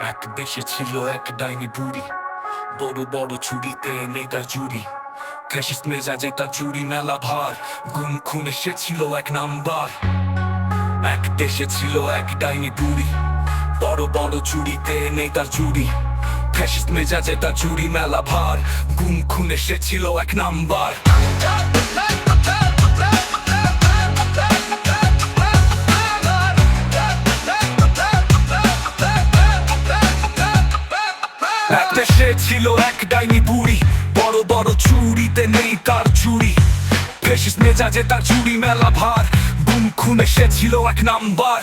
এক দেশে ছিল এক ডাইনি বুড়ি। বড় বড় ছুরিতে নেই তার চুরি। ক্যাশিস মেজাজে তার চুরি মেলা ভার। গুম খুনে সে ছিল এক নাম্বার। এক দেশে ছিল এক ডাইনি বুড়ি। বড় বড় চুরিতে মেজাজে তার চুরি মেলা ভার। গুম খুনে সে ছিল এক নাম্বার। ছিল এক ডাইনি বুড়ি। বড় বড় চুরিতে নেই তার চুরি ফেসিস মেজাজে তার চুরি মেলা ভার। গুম খুনে সে ছিল এক নাম্বার।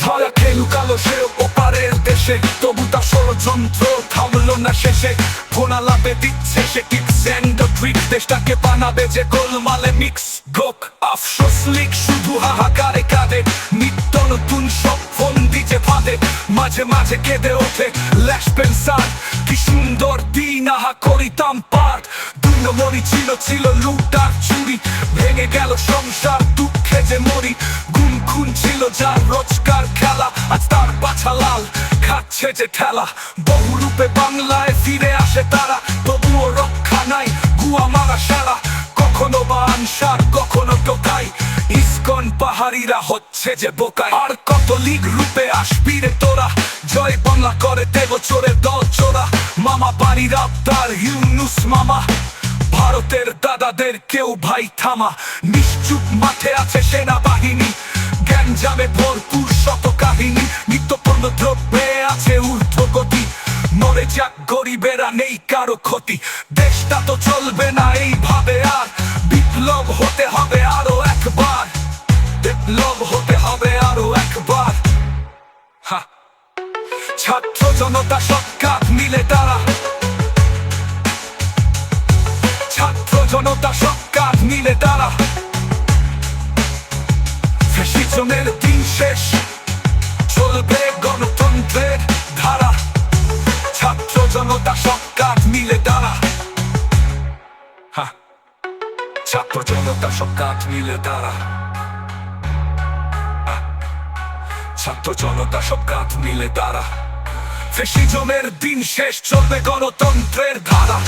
ধরা খেলু কালো সে ওপারের দেশে। তবু তার ষড়যন্ত্র থামলো না শেষে। ফোনা লাভে দিচ্ছে সে কিক্স অ্যান্ড ট্রিক দেশটাকে বানাবে যে গোলমালে মিক্স গোক আফসোস শুধু হাহাকারে কাঁদে। নিত্য নতুন সব ফোন দিতে ফাঁদে। মাঝে মাঝে কেঁদে ওঠে। ল্যাশ পেন্সার সুন্দর দিন, আহা করিতাম পার দুই নম্বরই ছিল ছিল লুটার চুরি। ভেঙে গেল সংসার, দুঃখে যে মরি। গুম খুন ছিল যার রোজকার খেলা, আজ তার বাছা লাল, খাচ্ছে যে ঠেলা। বহু রূপে বাংলায় ফিরে আসে তারা, তবুও রক্ষা নাই, গুয়া মারা সেরা। কখনো বা আনসার, কখনো টোকাই। ইস্কন পাহাড়িরা হচ্ছে যে বোকায় আর কত লীগ রূপে আসবি রে তোরা? জয় বাংলা করে দেব চোরে দল। চোরা মামা, বাড়ির আবদার ইউনুস মামা। ভারতের দাদাদের কেউ ভাই থামা। নিশ্চুপ মাঠে আছে সেনাবাহিনী। গ্যাঞ্জামে ভরপুর শত কাহিনী নিত্যপণ্য দ্রব্যে আছে ঊর্ধ্বগতি। মরে যাক গরিবেরা নেই কারও ক্ষতি। দেশটা তো চলবে না এইভাবে আর। বিপ্লব হতে হবে আরও একবার। বিপ্লব হতে হবে আরও একবার। ছাত্র জনতা সব মিলে তারা জনতা সব কাঁধ মিলে তারা ফ্যাসিজমের দিন শেষ চলবে গণতন্ত্রের ধারা ছাত্র জনতা সব কাঁধ মিলে তারা ছাত্র জনতা সব কাঁধ মিলে তারা ছাত্র জনতা সব কাঁধ মিলে তারা ফেসিজমের দিন শেষ চলবে গণতন্ত্রের ধারা